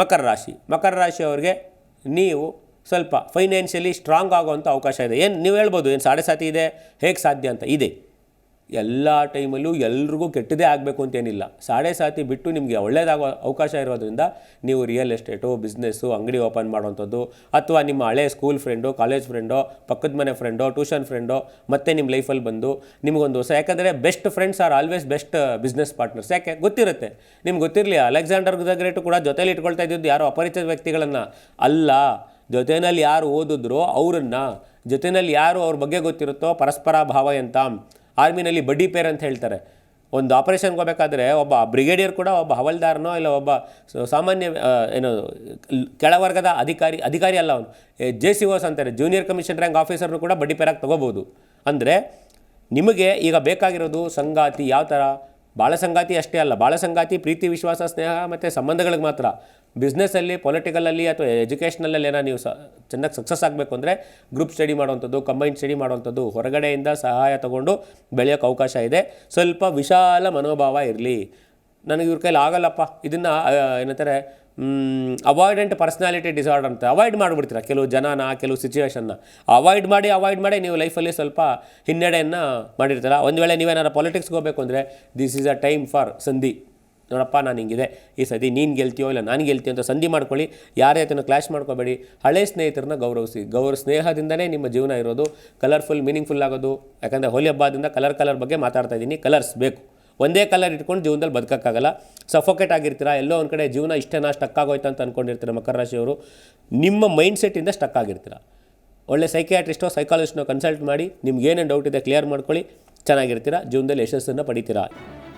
ಮಕರ ರಾಶಿ. ಮಕರ ರಾಶಿಯವ್ರಿಗೆ ನೀವು ಸ್ವಲ್ಪ ಫೈನಾನ್ಷಿಯಲಿ ಸ್ಟ್ರಾಂಗ್ ಆಗುವಂಥ ಅವಕಾಶ ಇದೆ. ಏನು, ನೀವು ಹೇಳ್ಬೋದು, ಏನು, ಸಾಡೆ ಸಾತಿ ಇದೆ? ಹೇಗೆ ಸಾಧ್ಯ ಅಂತ? ಇದೆ. ಎಲ್ಲ ಟೈಮಲ್ಲೂ ಎಲ್ರಿಗೂ ಕೆಟ್ಟದೇ ಆಗಬೇಕು ಅಂತೇನಿಲ್ಲ. ಸಾಡೆ ಸಾತಿ ಬಿಟ್ಟು ನಿಮಗೆ ಒಳ್ಳೆಯದಾಗೋ ಅವಕಾಶ ಇರೋದ್ರಿಂದ ನೀವು ರಿಯಲ್ ಎಸ್ಟೇಟು ಬಿಸ್ನೆಸ್ಸು ಅಂಗಡಿ ಓಪನ್ ಮಾಡುವಂಥದ್ದು, ಅಥವಾ ನಿಮ್ಮ ಹಳೆ ಸ್ಕೂಲ್ ಫ್ರೆಂಡು ಕಾಲೇಜ್ ಫ್ರೆಂಡೋ ಪಕ್ಕದ ಮನೆ ಫ್ರೆಂಡೋ ಟ್ಯೂಷನ್ ಫ್ರೆಂಡೋ ಮತ್ತೆ ನಿಮ್ಮ ಲೈಫಲ್ಲಿ ಬಂದು ನಿಮಗೊಂದು ಹೊಸ, ಯಾಕಂದರೆ best friends are always best business partners ಯಾಕೆ? ಗೊತ್ತಿರುತ್ತೆ. ನಿಮ್ಗೆ ಗೊತ್ತಿರಲಿ ಅಲೆಕ್ಸಾಂಡರ್ ದ ಗ್ರೇಟು ಕೂಡ ಜೊತೇಲಿ ಇಟ್ಕೊಳ್ತಾ ಇದ್ದಿದ್ದು ಯಾರು ಅಪರಿಚಿತ ವ್ಯಕ್ತಿಗಳನ್ನು. ಅಲ್ಲ ಜೊತೆಯಲ್ಲಿ ಯಾರು ಓದಿದ್ರೋ ಅವರನ್ನು ಜೊತೆಯಲ್ಲಿ ಯಾರು ಅವ್ರ ಬಗ್ಗೆ ಗೊತ್ತಿರುತ್ತೋ ಪರಸ್ಪರ ಭಾವ ಅಂತ ಆರ್ಮಿನಲ್ಲಿ ಬಡ್ಡಿ ಪೇರ್ ಅಂತ ಹೇಳ್ತಾರೆ. ಒಂದು ಆಪರೇಷನ್ಗೆ ಹೋಗ್ಬೇಕಾದ್ರೆ ಒಬ್ಬ ಬ್ರಿಗೇಡಿಯರ್ ಕೂಡ ಒಬ್ಬ ಹವಲ್ದಾರನೋ ಇಲ್ಲ ಒಬ್ಬ ಸಾಮಾನ್ಯ ಏನು, ಕೆಳವರ್ಗದ ಅಧಿಕಾರಿ ಅಧಿಕಾರಿ ಅಲ್ಲ ಅವನು. ಜೆ ಸಿ ಓಸ್ ಅಂತಾರೆ. ಜೂನಿಯರ್ ಕಮಿಷನ್ ರ್ಯಾಂಕ್ ಆಫೀಸರ್ನು ಕೂಡ ಬಡ್ಡಿ ಪೇರಾಗಿ ತೊಗೋಬೋದು. ಅಂದರೆ ನಿಮಗೆ ಈಗ ಬೇಕಾಗಿರೋದು ಸಂಗಾತಿ ಯಾವ ಥರ ಬಾಳ ಸಂಗಾತಿ ಅಷ್ಟೇ ಅಲ್ಲ. ಬಾಳ ಸಂಗಾತಿ, ಪ್ರೀತಿ, ವಿಶ್ವಾಸ, ಸ್ನೇಹ ಮತ್ತು ಸಂಬಂಧಗಳಿಗೆ ಮಾತ್ರ. ಬಿಸ್ನೆಸ್ಸಲ್ಲಿ ಪೊಲಿಟಿಕಲಲ್ಲಿ ಅಥವಾ ಎಜುಕೇಷನಲ್ಲಲ್ಲಿ ಏನೋ ನೀವು ಸ, ಚೆನ್ನಾಗಿ ಸಕ್ಸಸ್ ಆಗಬೇಕು ಅಂದರೆ ಗ್ರೂಪ್ ಸ್ಟಡಿ ಮಾಡುವಂಥದ್ದು ಕಂಬೈನ್ ಸ್ಟಡಿ ಮಾಡುವಂಥದ್ದು, ಹೊರಗಡೆಯಿಂದ ಸಹಾಯ ತಗೊಂಡು ಬೆಳೆಯೋಕ್ಕೆ ಅವಕಾಶ ಇದೆ. ಸ್ವಲ್ಪ ವಿಶಾಲ ಮನೋಭಾವ ಇರಲಿ. ನನಗೆ ಇವ್ರ ಕೈಲಿ ಆಗಲ್ಲಪ್ಪ. ಇದನ್ನು ಏನಂತಾರೆ ಅವಾಯ್ಡೆಂಟ್ ಪರ್ಸ್ನಾಲಿಟಿ ಡಿಸಾರ್ಡರ್ ಅಂತ ಅವಾಯ್ಡ್ ಮಾಡಿಬಿಡ್ತೀರಾ? ಕೆಲವು ಜನನ, ಕೆಲವು ಸಿಚುವೇಷನ್ನ ಅವಾಯ್ಡ್ ಮಾಡಿ ಅವಾಯ್ಡ್ ಮಾಡಿ ನೀವು ಲೈಫಲ್ಲಿ ಸ್ವಲ್ಪ ಹಿನ್ನಡೆಯನ್ನು ಮಾಡಿರ್ತೀರ? ಒಂದು ವೇಳೆ ನೀವೇನಾರು ಪಾಲಿಟಿಕ್ಸ್ಗೆ ಹೋಗಬೇಕು ಅಂದರೆ this is a time for ಸಂಧಿ. ನೋಡಪ್ಪ, ನಾನು ಹಿಂಗಿದೆ. ಈ ಸತಿ ನೀನು ಗೆಲ್ತೀಯೋ ಇಲ್ಲ ನಾನು ಗೆಲ್ತೀಯೋ ಅಂತ ಸಂಧಿ ಮಾಡ್ಕೊಳ್ಳಿ. ಯಾರೇ ಅದನ್ನು ಕ್ಲಾಶ್ ಮಾಡ್ಕೋಬೇಡಿ. ಹಳೆ ಸ್ನೇಹಿತರನ್ನ ಗೌರವಿಸಿ. ಗೌರವ ಸ್ನೇಹದಿಂದನೇ ನಿಮ್ಮ ಜೀವನ ಇರೋದು. ಕಲರ್ಫುಲ್ ಮೀನಿಂಗ್ಫುಲ್ ಆಗೋದು. ಯಾಕಂದರೆ ಹೋಲಿ ಹಬ್ಬದಿಂದ ಕಲರ್ ಕಲರ್ ಬಗ್ಗೆ ಮಾತಾಡ್ತಾ ಇದ್ದೀನಿ. ಕಲರ್ಸ್ ಬೇಕು. ಒಂದೇ ಕಲರ್ ಇಟ್ಕೊಂಡು ಜೀವನದಲ್ಲಿ ಬದುಕೋಕ್ಕಾಗಲ್ಲ. ಸಫೋಕೇಟ್ ಆಗಿರ್ತೀರಾ, ಎಲ್ಲೋ ಒಂದು ಕಡೆ ಜೀವನ ಇಷ್ಟೇನಾ ಸ್ಟಕ್ ಆಗೋಯ್ತು ಅಂತ ಅಂದ್ಕೊಂಡಿರ್ತೀರ ಮಕರ ರಾಶಿಯವರು. ನಿಮ್ಮ ಮೈಂಡ್ ಸೆಟ್ಟಿಂದ ಸ್ಟಕ್ ಆಗಿರ್ತೀರ. ಒಳ್ಳೆ ಸೈಕಿಯಾಟ್ರಿಸ್ಟೋ ಸೈಕಾಲಜಿಸ್ಟ್ನೋ ಕನ್ಸಲ್ಟ್ ಮಾಡಿ. ನಿಮ್ಗೆ ಏನೇನು ಡೌಟ್ ಇದೆ ಕ್ಲಿಯರ್ ಮಾಡ್ಕೊಳ್ಳಿ. ಚೆನ್ನಾಗಿರ್ತೀರ, ಜೀವನದಲ್ಲಿ ಯಶಸ್ಸನ್ನು ಪಡಿತೀರಾ.